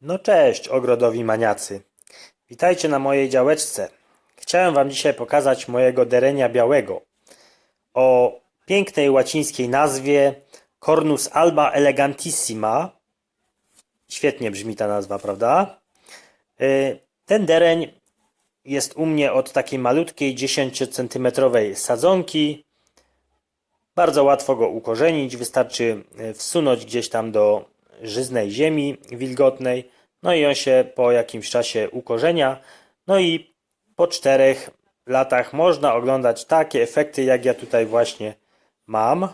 No cześć, ogrodowi maniacy. Witajcie na mojej działeczce. Chciałem Wam dzisiaj pokazać mojego derenia białego. O pięknej łacińskiej nazwie Cornus alba elegantissima. Świetnie brzmi ta nazwa, prawda? Y, Ten dereń jest u mnie od takiej malutkiej 10 cm sadzonki. Bardzo łatwo go ukorzenić, wystarczy e, wsunąć gdzieś tam do żyznej ziemi wilgotnej, no i on się po jakimś czasie ukorzenia. No i po czterech latach można oglądać takie efekty, jak ja tutaj właśnie mam.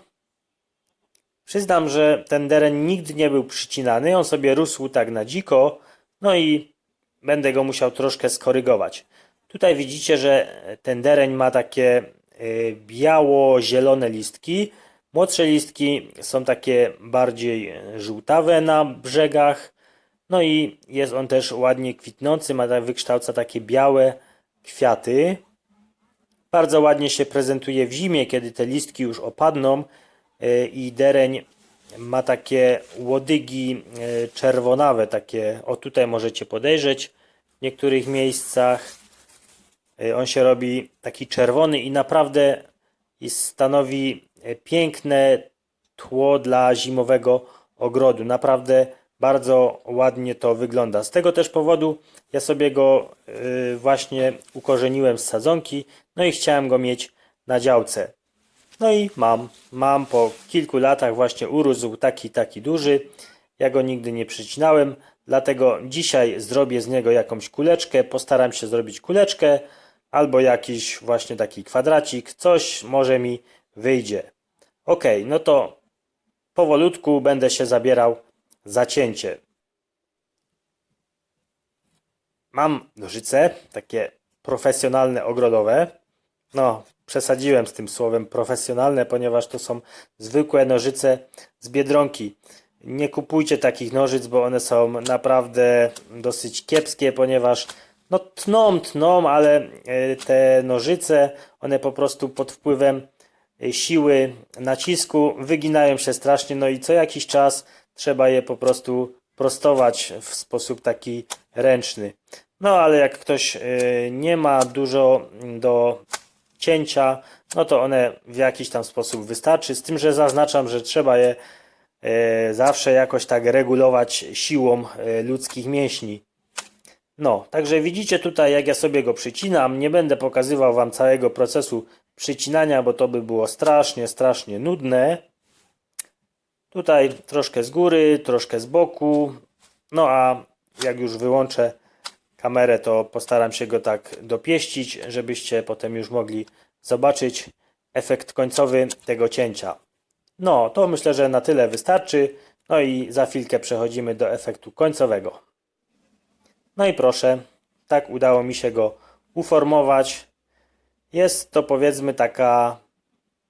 Przyznam, że ten deren nigdy nie był przycinany, on sobie rósł tak na dziko, no i będę go musiał troszkę skorygować. Tutaj widzicie, że ten dereń ma takie y, biało-zielone listki. Młodsze listki są takie bardziej e, żółtawe na brzegach. No i jest on też ładnie kwitnący, ma tak- wykształca takie białe kwiaty. Bardzo ładnie się prezentuje w zimie, kiedy te listki już opadną y, i dereń ma takie łodygi y, czerwonawe, takie, o tutaj możecie podejrzeć w niektórych miejscach. On się robi taki czerwony i naprawdę stanowi piękne tło dla zimowego ogrodu. Naprawdę bardzo ładnie to wygląda. Z tego też powodu ja sobie go y, właśnie ukorzeniłem z sadzonki, no i chciałem go mieć na działce. No i mam, mam po kilku latach właśnie urósł taki, taki duży. Ja go nigdy nie przycinałem, dlatego dzisiaj zrobię z niego jakąś kuleczkę. Postaram się zrobić kuleczkę albo jakiś właśnie taki kwadracik. Coś może mi wyjdzie. Ok, no to powolutku będę się zabierał za cięcie. Mam nożyce, takie profesjonalne, ogrodowe. No, przesadziłem z tym słowem profesjonalne, ponieważ to są zwykłe nożyce z biedronki. Nie kupujcie takich nożyc, bo one są naprawdę dosyć kiepskie, ponieważ no tną, tną, ale e, te nożyce, one po prostu pod wpływem siły nacisku wyginają się strasznie, no i co jakiś czas trzeba je po prostu prostować w sposób taki ręczny. No ale jak ktoś e, nie ma dużo do cięcia, no to one w jakiś tam sposób wystarczy. Z tym, że zaznaczam, że trzeba je e, zawsze jakoś tak regulować siłą ludzkich mięśni. No, także widzicie tutaj, jak ja sobie go przycinam. Nie będę pokazywał Wam całego procesu przycinania, bo to by było strasznie, strasznie nudne. Tutaj troszkę z góry, troszkę z boku. No a jak już wyłączę kamerę, to postaram się go tak dopieścić, żebyście potem już mogli zobaczyć efekt końcowy tego cięcia. No, to myślę, że na tyle wystarczy. No i za chwilkę przechodzimy do efektu końcowego. No i proszę, tak udało mi się go uformować. Jest to powiedzmy taka,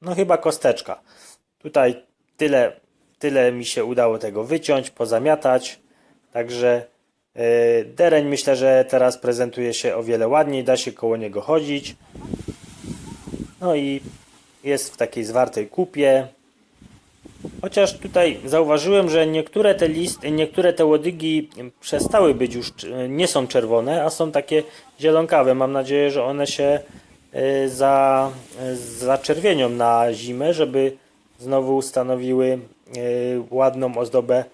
no chyba kosteczka. Tutaj tyle, tyle mi się udało tego wyciąć, pozamiatać. Także yy, dereń myślę, że teraz prezentuje się o wiele ładniej, da się koło niego chodzić. No i jest w takiej zwartej kupie. Chociaż tutaj zauważyłem, że niektóre te listy, niektóre te łodygi przestały być już, e, nie są czerwone, a są takie zielonkawe. Mam nadzieję, że one się e, za, e, zaczerwienią na zimę, żeby znowu stanowiły e, ładną ozdobę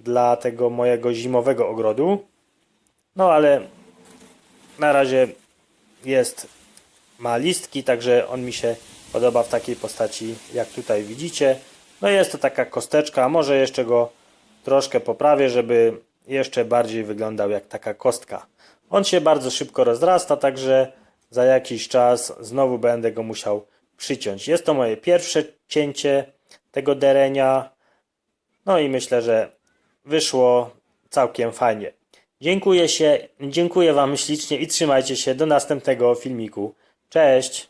dla tego mojego zimowego ogrodu. No ale na razie jest, ma listki, także on mi się podoba w takiej postaci, jak tutaj widzicie. No jest to taka kosteczka, może jeszcze go troszkę poprawię, żeby jeszcze bardziej wyglądał jak taka kostka. On się bardzo szybko rozrasta, także za jakiś czas znowu będę go musiał przyciąć. Jest to moje pierwsze cięcie tego derenia. No i myślę, że wyszło całkiem fajnie. Dziękuję się, dziękuję Wam ślicznie i trzymajcie się do następnego filmiku. Cześć!